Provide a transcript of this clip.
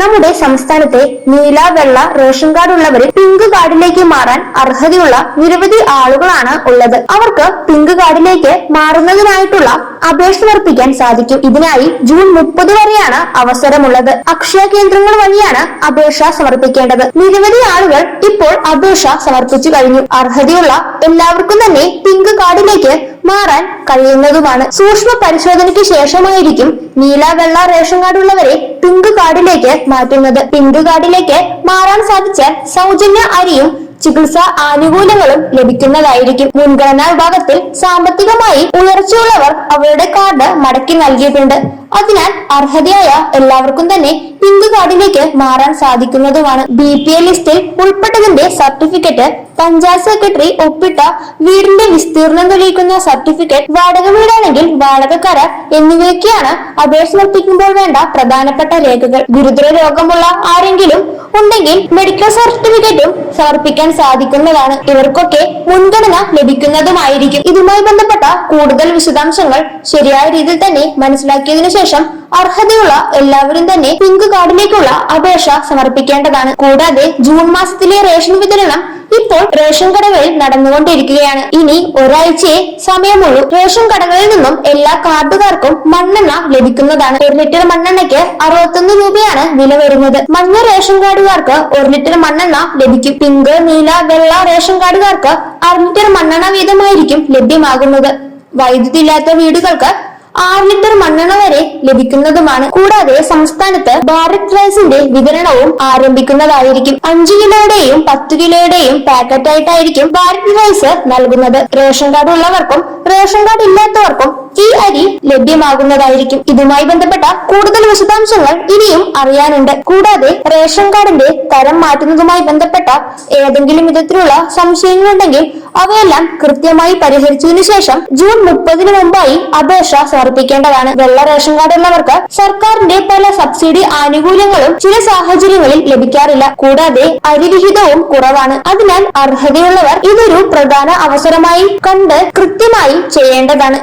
നമ്മുടെ സംസ്ഥാനത്തെ നീല വെള്ള റേഷൻ കാർഡ് ഉള്ളവരിൽ പിങ്ക് കാർഡിലേക്ക് മാറാൻ അർഹതയുള്ള നിരവധി ആളുകളാണ് ഉള്ളത്. അവർക്ക് പിങ്ക് കാർഡിലേക്ക് മാറുന്നതിനായിട്ടുള്ള അപേക്ഷ സമർപ്പിക്കാൻ സാധിക്കും. ഇതിനായി ജൂൺ മുപ്പത് വരെയാണ് അവസരമുള്ളത്. അക്ഷയ കേന്ദ്രങ്ങൾ വഴിയാണ് അപേക്ഷ സമർപ്പിക്കേണ്ടത്. നിരവധി ആളുകൾ ഇപ്പോൾ അപേക്ഷ സമർപ്പിച്ചു കഴിഞ്ഞു. അർഹതയുള്ള എല്ലാവർക്കും തന്നെ പിങ്ക് കാർഡിലേക്ക് മാറാൻ കഴിയുന്നതുമാണ്. സൂക്ഷ്മ പരിശോധനയ്ക്ക് ശേഷമായിരിക്കും നീല വെള്ള റേഷൻ കാർഡ് ഉള്ളവരെ പിങ്ക് കാർഡിലേക്ക് മാറ്റുന്നത്. പിങ്ക് കാർഡിലേക്ക് മാറാൻ സാധിച്ചാൽ സൗജന്യ അരിയും ചികിത്സാ ആനുകൂല്യങ്ങളും ലഭിക്കുന്നതായിരിക്കും. മുൻഗണനാ വിഭാഗത്തിൽ സാമ്പത്തികമായി ഉയർച്ചയുള്ളവർ അവരുടെ കാർഡ് മടക്കി നൽകിയിട്ടുണ്ട്. അതിനാൽ അർഹതയായ എല്ലാവർക്കും തന്നെ പിങ്ക് കാർഡിലേക്ക് മാറാൻ സാധിക്കുന്നതുമാണ്. ബി പി എൽ ലിസ്റ്റിൽ ഉൾപ്പെട്ടതിന്റെ സർട്ടിഫിക്കറ്റ് പഞ്ചായത്ത് സെക്രട്ടറി ഒപ്പിട്ട വീടിന്റെ വിസ്തീർണം തെളിയിക്കുന്ന സർട്ടിഫിക്കറ്റ് വാടക വീടാണെങ്കിൽ വാടക കരാർ എന്നിവയൊക്കെയാണ് അപേക്ഷ സമർപ്പിക്കുമ്പോൾ വേണ്ട പ്രധാനപ്പെട്ട രേഖകൾ. ഗുരുതര രോഗമുള്ള ആരെങ്കിലും ഉണ്ടെങ്കിൽ മെഡിക്കൽ സർട്ടിഫിക്കറ്റും സമർപ്പിക്കാൻ സാധിക്കുന്നതാണ്. ഇവർക്കൊക്കെ മുൻഗണന ലഭിക്കുന്നതുമായിരിക്കും. ഇതുമായി ബന്ധപ്പെട്ട കൂടുതൽ വിശദാംശങ്ങൾ ശരിയായ രീതിയിൽ തന്നെ മനസ്സിലാക്കിയതിനു ശേഷം അർഹതയുള്ള എല്ലാവരും തന്നെ പിങ്ക് കാർഡിലേക്കുള്ള അപേക്ഷ സമർപ്പിക്കേണ്ടതാണ്. കൂടാതെ ജൂൺ മാസത്തിലെ റേഷൻ വിതരണം ഇപ്പോൾ റേഷൻ കടകളിൽ നടന്നുകൊണ്ടിരിക്കുകയാണ്. ഇനി ഒരാഴ്ചയെ സമയമുള്ളൂ. റേഷൻ കടകളിൽ നിന്നും എല്ലാ കാർഡുകാർക്കും മണ്ണെണ്ണ ലഭിക്കുന്നതാണ്. ഒരു ലിറ്റർ മണ്ണെണ്ണയ്ക്ക് അറുപത്തൊന്ന് രൂപയാണ് വില വരുന്നത്. മഞ്ഞ റേഷൻ കാർഡുകാർക്ക് ഒരു ലിറ്റർ മണ്ണെണ്ണ ലഭിക്കും. പിങ്ക് നീല വെള്ള റേഷൻ കാർഡുകാർക്ക് അറുന്നൂറ്റർ മണ്ണെണ്ണ വീതമായിരിക്കും ലഭ്യമാകുന്നത്. വൈദ്യുതി ഇല്ലാത്ത വീടുകൾക്ക് ആറ് ലിറ്റർ മണ്ണെണ്ണ വരെ ലഭിക്കുന്നതുമാണ്. കൂടാതെ സംസ്ഥാനത്ത് ഭാരത് റൈസിന്റെ വിതരണവും ആരംഭിക്കുന്നതായിരിക്കും. അഞ്ചു കിലോയുടെയും പത്ത് കിലോയുടെയും പാക്കറ്റായിട്ടായിരിക്കും ഭാരത് റൈസ് നൽകുന്നത്. റേഷൻ കാർഡ് ഉള്ളവർക്കും റേഷൻ കാർഡ് ഇല്ലാത്തവർക്കും ഈ അരി ലഭ്യമാകുന്നതായിരിക്കും. ഇതുമായി ബന്ധപ്പെട്ട കൂടുതൽ വിശദാംശങ്ങൾ ഇനിയും അറിയാനുണ്ട്. കൂടാതെ റേഷൻ കാർഡിന്റെ തരം മാറ്റുന്നതുമായി ബന്ധപ്പെട്ട ഏതെങ്കിലും വിധത്തിലുള്ള സംശയങ്ങളുണ്ടെങ്കിൽ അവയെല്ലാം കൃത്യമായി പരിഹരിച്ചതിനു ശേഷം ജൂൺ മുപ്പതിന് മുമ്പായി അപേക്ഷ സമർപ്പിക്കേണ്ടതാണ്. വെള്ള റേഷൻ കാർഡ് ഉള്ളവർക്ക് സർക്കാരിന്റെ പല സബ്സിഡി ആനുകൂല്യങ്ങളും ചില സാഹചര്യങ്ങളിൽ ലഭിക്കാറില്ല. കൂടാതെ അരിവിഹിതവും കുറവാണ്. അതിനാൽ അർഹതയുള്ളവർ ഇതൊരു പ്രധാന അവസരമായി കണ്ട് കൃത്യമായി ചെയ്യേണ്ടതാണ്.